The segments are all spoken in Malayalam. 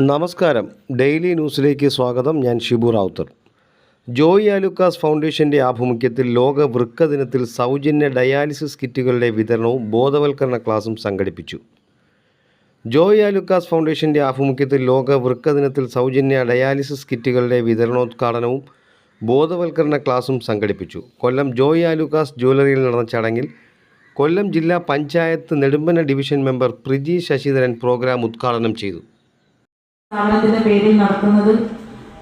നമസ്കാരം. ഡെയിലി ന്യൂസിലേക്ക് സ്വാഗതം. ഞാൻ ഷിബു റാവുത്തർ. ജോയി ആലുക്കാസ് ഫൗണ്ടേഷന്റെ ആഭിമുഖ്യത്തിൽ ലോക വൃക്ക ദിനത്തിൽ സൗജന്യ ഡയാലിസിസ് കിറ്റുകളുടെ വിതരണവും ബോധവൽക്കരണ ക്ലാസും സംഘടിപ്പിച്ചു. ജോയി ആലുക്കാസ് ഫൗണ്ടേഷന്റെ ആഭിമുഖ്യത്തിൽ ലോക വൃക്ക ദിനത്തിൽ സൗജന്യ ഡയാലിസിസ് കിറ്റുകളുടെ വിതരണോദ്ഘാടനവും ബോധവൽക്കരണ ക്ലാസും സംഘടിപ്പിച്ചു. കൊല്ലം ജോയി ആലുക്കാസ് ജ്വല്ലറിയിൽ നടന്ന ചടങ്ങിൽ കൊല്ലം ജില്ലാ panchayat Nedumbana division member Priji Sasidharan program ഉദ്ഘാടനം ചെയ്തു. സ്ഥാപനത്തിന്റെ പേരിൽ നടത്തുന്നത്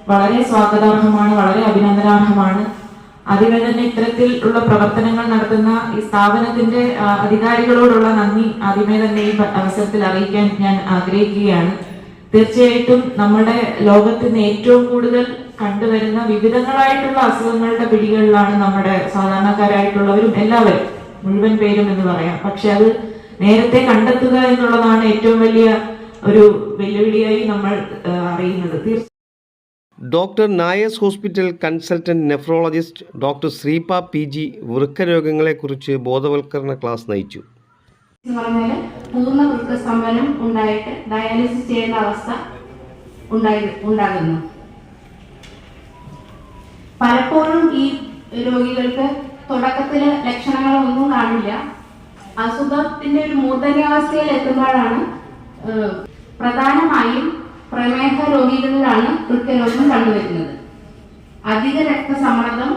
വളരെ സ്വാഗതാർഹമാണ് വളരെ അഭിനന്ദനാർഹമാണ്. അതിവേദന ഇത്തരത്തിൽ ഉള്ള പ്രവർത്തനങ്ങൾ നടത്തുന്ന ഈ സ്ഥാപനത്തിന്റെ അധികാരികളോടുള്ള നന്ദി ആദ്യമേ തന്നെ ഈ അവസരത്തിൽ അറിയിക്കാൻ ഞാൻ ആഗ്രഹിക്കുകയാണ്. തീർച്ചയായിട്ടും നമ്മുടെ ലോകത്തിന് ഏറ്റവും കൂടുതൽ കണ്ടുവരുന്ന വിവിധങ്ങളായിട്ടുള്ള അസുഖങ്ങളുടെ പിടികളിലാണ് നമ്മുടെ സാധാരണക്കാരായിട്ടുള്ളവരും എല്ലാവരും മുഴുവൻ പേരും എന്ന് പറയാം. പക്ഷെ അത് നേരത്തെ കണ്ടെത്തുക എന്നുള്ളതാണ് ഏറ്റവും വലിയ ഒരു വെല്ലുവിളിയായി നമ്മൾ അറിയുന്നത്. Doctor Nair's hospital consultant nephrologist doctor Sreepa P G വൃക്കരോഗങ്ങളെക്കുറിച്ച് ബോധവൽക്കരണ ക്ലാസ് നയിച്ചു. പറഞ്ഞാൽ പൂർണ വൃക്കസ്തംഭനം ഉണ്ടായിട്ട് ഡയാലിസിസ് ചെയ്യേണ്ട അവസ്ഥ ഉണ്ടായി ഉണ്ടാകുന്നു. പലപ്പോഴും ഈ രോഗികൾക്ക് തുടക്കത്തിൽ ലക്ഷണങ്ങളൊന്നും കാണില്ല. അസുഖത്തിന്റെ ഒരു മൂർധന്യാവസ്ഥയിൽ എത്തുമ്പോഴാണ് പ്രധാനമായും പ്രമേഹ രോഗികളിലാണ് വൃക്കരോഗം കണ്ടുവരുന്നത്. അധിക രക്തസമ്മർദ്ദം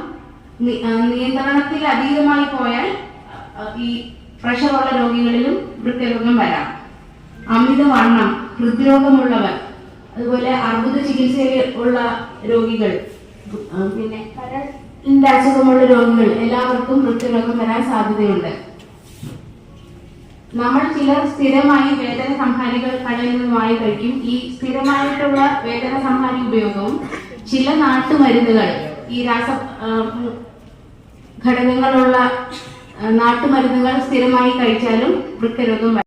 നിയന്ത്രണത്തിൽ അധികമായി പോയാൽ ഈ പ്രഷറുള്ള രോഗികളിലും വൃക്കരോഗം വരാം. അമിതവണ്ണം ഹൃദ്രോഗമുള്ളവർ അതുപോലെ അർബുദ ചികിത്സയിൽ ഉള്ള രോഗികൾ പിന്നെ കരളിന്റെ അസുഖമുള്ള രോഗികൾ എല്ലാവർക്കും വൃക്കരോഗം വരാൻ സാധ്യതയുണ്ട്. നമ്മൾ ചിലർ സ്ഥിരമായി വേദന സംഹാരികൾ കടയിൽ നിന്ന് വാങ്ങി കഴിക്കും ഈ സ്ഥിരമായിട്ടുള്ള വേദന സംഹാരി ഉപയോഗവും ചില നാട്ടുമരുന്നുകൾ ഈ രാസ ഘടകങ്ങളുള്ള നാട്ടുമരുന്നുകൾ സ്ഥിരമായി കഴിച്ചാലും വൃക്കരോഗം.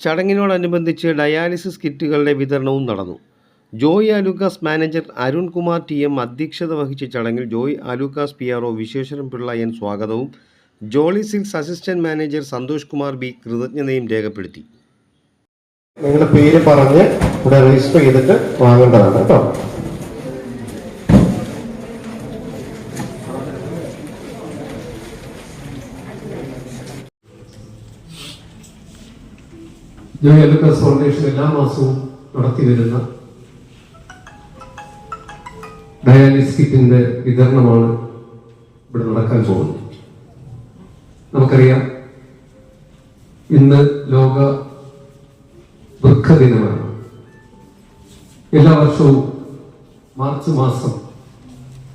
ചടങ്ങിനോടനുബന്ധിച്ച് ഡയാലിസിസ് കിറ്റുകളുടെ വിതരണവും നടന്നു Joy Alukkas manager Arunkumar T M അധ്യക്ഷത വഹിച്ച ചടങ്ങിൽ Joy Alukkas P R O Visweswaran Pillai N സ്വാഗതവും Jolly Silks assistant manager Santhosh Kumar B കൃതജ്ഞതയും രേഖപ്പെടുത്തി. നിങ്ങളുടെ പേര് പറഞ്ഞ് ഇവിടെ രജിസ്റ്റർ ചെയ്തിട്ട് വാങ്ങേണ്ടതാണ് കേട്ടോ. ഞാൻ ലൂക്കസ് ഫൗണ്ടേഷൻ എല്ലാ മാസവും നടത്തി വരുന്ന ഡയാലിസ് കിറ്റിന്റെ വിതരണമാണ് ഇവിടെ നടക്കാൻ പോകുന്നത്. നമുക്കറിയാം. ഇന്ന് ലോക വൃക്ക ദിനമാണ് എല്ലാ വർഷവും മാർച്ച് മാസം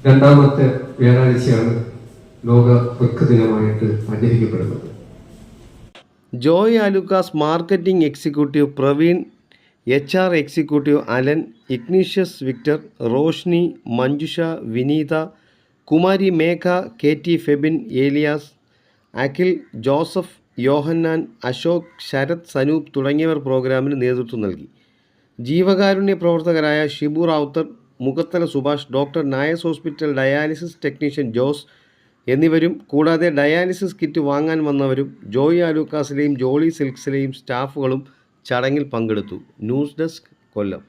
രണ്ടാമത്തെ വ്യാഴാഴ്ചയാണ് ലോക വൃക്ക ദിനമായിട്ട് ആചരിക്കപ്പെടുന്നത്. Joy Alukkas marketing executive Praveen H R executive Alan Ignatius Victor Roshni Manjusha Vineetha Kumari Megha K T Febin Eliyas Akhil Joseph Yohannan Ashok Sarath Sanoop തുടങ്ങിയവർ പ്രോഗ്രാമിന് നേതൃത്വം നൽകി. ജീവകാരുണ്യ പ്രവർത്തകരായ Shibu Ravuthar Mukhathala Subhash doctor Nair's hospital dialysis technician Jose എന്നിവരും കൂടാതെ ഡയാലിസിസ് കിറ്റ് വാങ്ങാൻ വന്നവരും ജോയി ആലൂക്കാസിലെയും ജോളി സിൽക്സിലെയും സ്റ്റാഫുകളും ചടങ്ങിൽ പങ്കെടുത്തു. News desk Kollam.